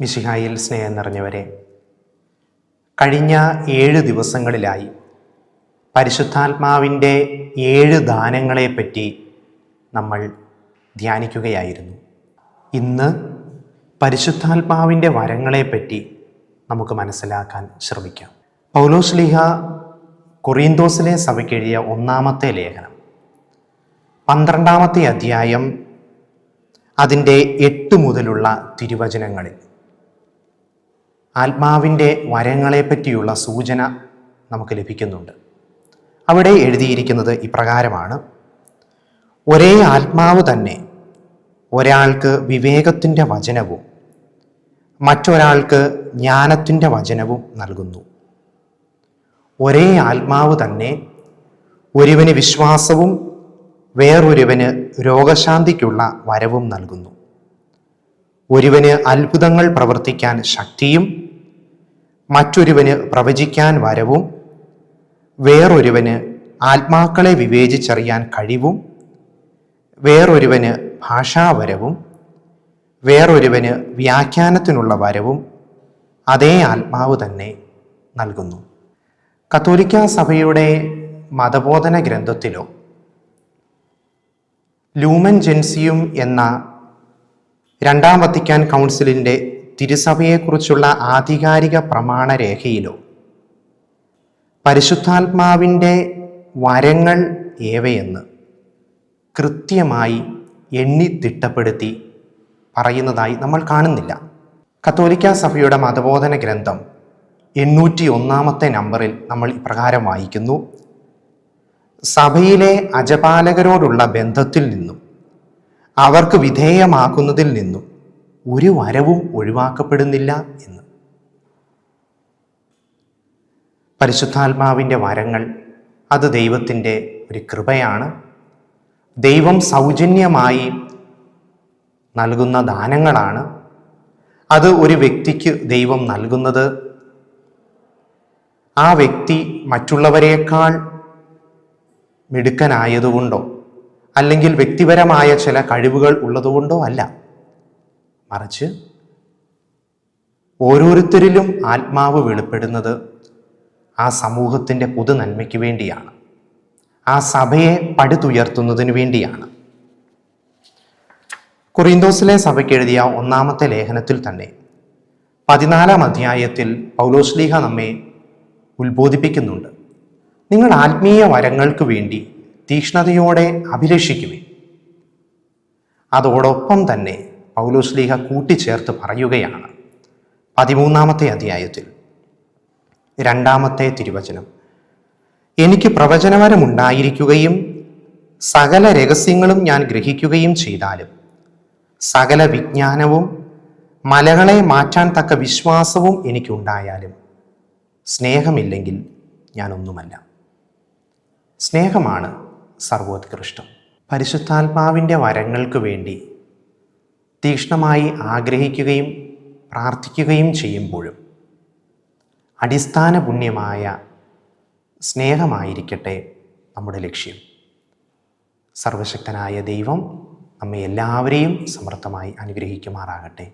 മിശിഹായിൽ സ്നേഹം നിറഞ്ഞവരെ. കഴിഞ്ഞ ഏഴ് ദിവസങ്ങളിലായി പരിശുദ്ധാത്മാവിന്റെ ഏഴ് ദാനങ്ങളെപ്പറ്റി നമ്മൾ ധ്യാനിക്കുകയായിരുന്നു. ഇന്ന് പരിശുദ്ധാത്മാവിന്റെ വരങ്ങളെപ്പറ്റി നമുക്ക് മനസ്സിലാക്കാൻ ശ്രമിക്കാം. പൗലോസ്ലിഹ കൊറിയന്തോസിലെ സഭയ്ക്കെഴുതിയ ഒന്നാമത്തെ ലേഖനം. പന്ത്രണ്ടാമത്തെ അധ്യായം അതിന്റെ എട്ട് മുതലുള്ള തിരുവചനങ്ങളിൽ ആത്മാവിന്റെ വരങ്ങളെപ്പറ്റിയുള്ള സൂചന നമുക്ക് ലഭിക്കുന്നുണ്ട്. അവിടെ എഴുതിയിരിക്കുന്നത് ഇപ്രകാരമാണ്. ഒരേ ആത്മാവ് തന്നെ ഒരാൾക്ക് വിവേകത്തിന്റെ വചനവും മറ്റൊരാൾക്ക് ജ്ഞാനത്തിന്റെ വചനവും നൽകുന്നു. ഒരേ ആത്മാവ് തന്നെ ഒരുവന് വിശ്വാസവും വേറൊരുവന് രോഗശാന്തിക്കുള്ള വരവും നൽകുന്നു. ഒരുവന് അത്ഭുതങ്ങൾ പ്രവർത്തിക്കാൻ ശക്തിയും മറ്റൊരുവന് പ്രവചിക്കാൻ വരവും വേറൊരുവന് ആത്മാക്കളെ വിവേചിച്ചറിയാൻ കഴിവും വേറൊരുവന് ഭാഷാവരവും വേറൊരുവന് വ്യാഖ്യാനത്തിനുള്ള വരവും അതേ ആത്മാവ് തന്നെ നൽകുന്നു. കത്തോലിക്ക സഭയുടെ മതബോധന ഗ്രന്ഥത്തിലോ ലൂമൻ ജെൻസിയും എന്ന രണ്ടാം വത്തിക്കാൻ കൗൺസിലിന്റെ തിരുസഭയെക്കുറിച്ചുള്ള ആധികാരിക പ്രമാണരേഖയിലോ. പരിശുദ്ധാത്മാവിന്റെ വരങ്ങൾ ഏവയെന്ന് കൃത്യമായി എണ്ണി തിട്ടപ്പെടുത്തി പറയുന്നതായി നമ്മൾ കാണുന്നില്ല. കത്തോലിക്ക സഭയുടെ മതബോധന ഗ്രന്ഥം എണ്ണൂറ്റി ഒന്നാമത്തെ നമ്പറിൽ നമ്മൾ ഇപ്രകാരം വായിക്കുന്നു. സഭയിലെ അജപാലകരോടുള്ള ബന്ധത്തിൽ നിന്നും അവർക്ക് വിധേയമാക്കുന്നതിൽ നിന്നും ഒരു വരവും ഒഴിവാക്കപ്പെടുന്നില്ല എന്ന്. പരിശുദ്ധാത്മാവിന്റെ വരങ്ങൾ അത് ദൈവത്തിന്റെ ഒരു കൃപയാണ്. ദൈവം സൗജന്യമായി നൽകുന്ന ദാനങ്ങളാണ്. അത് ഒരു വ്യക്തിക്ക് ദൈവം നൽകുന്നത്. ആ വ്യക്തി മറ്റുള്ളവരെക്കാൾ മിടുക്കനായതുകൊണ്ടോ അല്ലെങ്കിൽ വ്യക്തിപരമായ ചില കഴിവുകൾ ഉള്ളതുകൊണ്ടോ അല്ല. മറിച്ച് ഓരോരുത്തരിലും ആത്മാവ് വെളിപ്പെടുന്നത് ആ സമൂഹത്തിന്റെ പൊതു നന്മയ്ക്ക് വേണ്ടിയാണ്. ആ സഭയെ പടുത്തുയർത്തുന്നതിന് വേണ്ടിയാണ്. കൊറിന്തോസിലെ സഭയ്ക്ക് എഴുതിയ ഒന്നാമത്തെ ലേഖനത്തിൽ തന്നെ പതിനാലാം അധ്യായത്തിൽ പൗലോസ്ലീഹ നമ്മെ ഉത്ബോധിപ്പിക്കുന്നുണ്ട്. നിങ്ങൾ ആത്മീയ വരങ്ങൾക്ക് വേണ്ടി തീക്ഷ്ണതയോടെ അഭിലഷിക്കുവിൻ. അതോടൊപ്പം തന്നെ പൗലോസ്ലീഹ കൂട്ടിച്ചേർത്ത് പറയുകയാണ്. പതിമൂന്നാമത്തെ അധ്യായത്തിൽ. രണ്ടാമത്തെ തിരുവചനം. എനിക്ക് പ്രവചനവരമുണ്ടായിരിക്കുകയും സകല രഹസ്യങ്ങളും ഞാൻ ഗ്രഹിക്കുകയും ചെയ്താലും സകല വിജ്ഞാനവും മലകളെ മാറ്റാൻ തക്ക വിശ്വാസവും എനിക്കുണ്ടായാലും സ്നേഹമില്ലെങ്കിൽ ഞാനൊന്നുമല്ല. സ്നേഹമാണ് സർവോത്കൃഷ്ടം. പരിശുദ്ധാത്മാവിന്റെ വരങ്ങൾക്ക് വേണ്ടി തീക്ഷ്ണമായി ആഗ്രഹിക്കുകയും പ്രാർത്ഥിക്കുകയും ചെയ്യുമ്പോഴും അടിസ്ഥാന പുണ്യമായ സ്നേഹമായിരിക്കട്ടെ നമ്മുടെ ലക്ഷ്യം. സർവശക്തനായ ദൈവം നമ്മെ എല്ലാവരെയും സമർത്ഥമായി അനുഗ്രഹിക്കുമാറാകട്ടെ.